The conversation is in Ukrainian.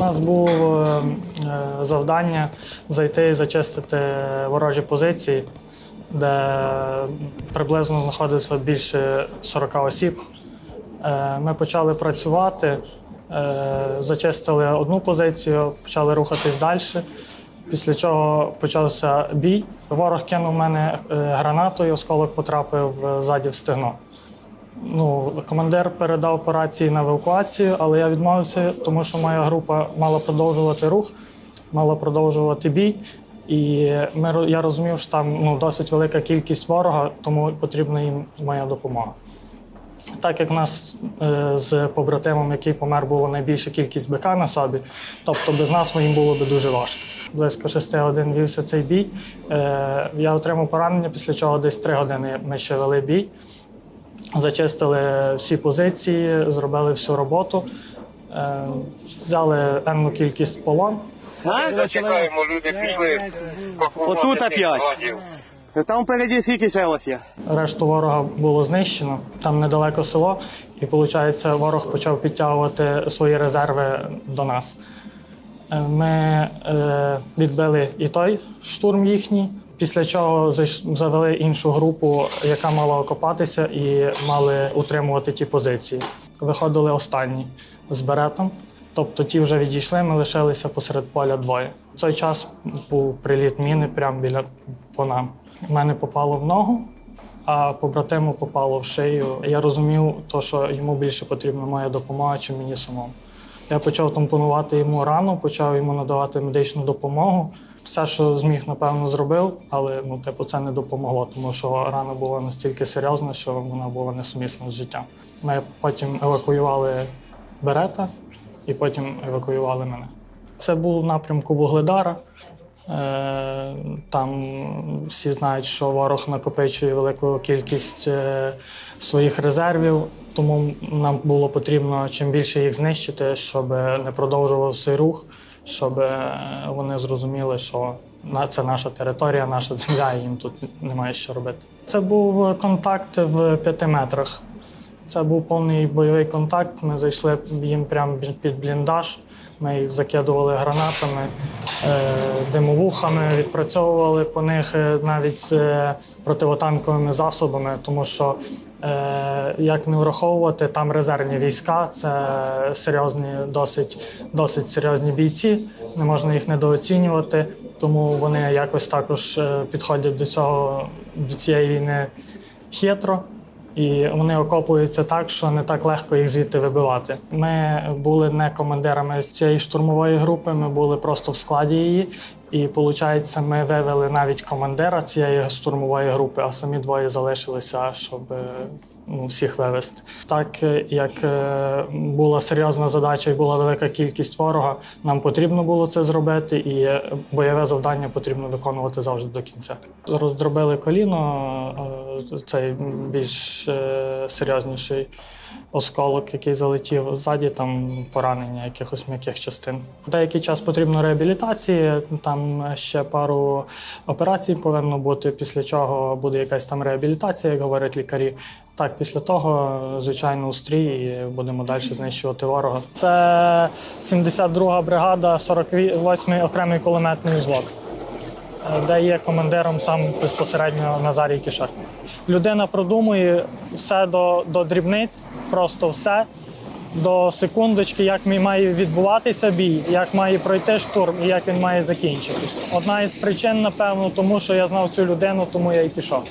нас було е, завдання зайти і зачистити ворожі позиції, де приблизно знаходиться більше 40 осіб. Е, Ми почали працювати, е, зачистили одну позицію, почали рухатись далі. Після чого почався бій. Ворог кинув мене е, гранату, і осколок потрапив е, ззаді в стегно. Ну, командир передав по рації на евакуацію, але я відмовився, тому що моя група мала продовжувати рух, мала продовжувати бій. І ми, я розумів, що там ну, досить велика кількість ворога, тому потрібна їм моя допомога. Так як в нас е, з побратимом, який помер, було найбільша кількість БК на собі, тобто без нас їм було б дуже важко. Близько шести годин вівся цей бій. Е, я отримав поранення, після чого десь три години ми ще вели бій. Зачистили всі позиції, зробили всю роботу, е, взяли енну кількість полон. А? Чекаємо, люди пішли. Отут опять. Там впереді скільки ще вас є? Решту ворога було знищено. Там недалеко село, і виходить, ворог почав підтягувати свої резерви до нас. Е, Ми е, відбили і той штурм їхній, після чого завели іншу групу, яка мала окопатися і мали утримувати ті позиції. Виходили останні з беретом. Тобто ті вже відійшли, ми лишилися посеред поля двоє. В цей час був приліт міни прямо біля по нам. Мене попало в ногу, а побратиму попало в шию. Я розумів, то, що йому більше потрібна моя допомога, чи мені самому. Я почав тампонувати йому рану, почав йому надавати медичну допомогу. Все, що зміг, напевно, зробив, але ну, типу, це не допомогло, тому що рана була настільки серйозна, що вона була несумісна з життям. Ми потім евакуювали берета і потім евакуювали мене. Це був напрямку Вугледара. Е, Там всі знають, що ворог накопичує велику кількість е, своїх резервів, тому нам було потрібно чим більше їх знищити, щоб не продовжувався рух, щоб е, вони зрозуміли, що це наша територія, наша земля, і їм тут немає що робити. Це був контакт в п'яти метрах. Це був повний бойовий контакт. Ми зайшли їм прямо під бліндаж. Ми їх закидували гранатами, е, димовухами, відпрацьовували по них е, навіть з е, противотанковими засобами, тому що як не враховувати, там резервні війська, це серйозні, досить, досить серйозні бійці. Не можна їх недооцінювати, тому вони якось також підходять до цього до цієї війни хитро. І вони окопуються так, що не так легко їх звідти вибивати. Ми були не командирами цієї штурмової групи, ми були просто в складі її. І виходить, ми вивели навіть командира цієї штурмової групи, а самі двоє залишилися, щоб е, ну, всіх вивезти. Так е, як е, була серйозна задача і була велика кількість ворога, нам потрібно було це зробити, і бойове завдання потрібно виконувати завжди до кінця. Роздробили коліно, цей більш е, серйозніший осколок, який залетів ззаді, там поранення якихось м'яких частин. Деякий час потрібно реабілітації, там ще пару операцій повинно бути, після чого буде якась там реабілітація, як говорять лікарі. Так, після того, звичайно, устрій і будемо далі знищувати ворога. Це 72-га бригада, 48-й окремий кулеметний взвод де є командиром сам безпосередньо Назарій Кішак. Людина продумує все до, до дрібниць, просто все. До секундочки, як має відбуватися бій, як має пройти штурм і як він має закінчитись. Одна із причин, напевно, тому що я знав цю людину, тому я і пішов.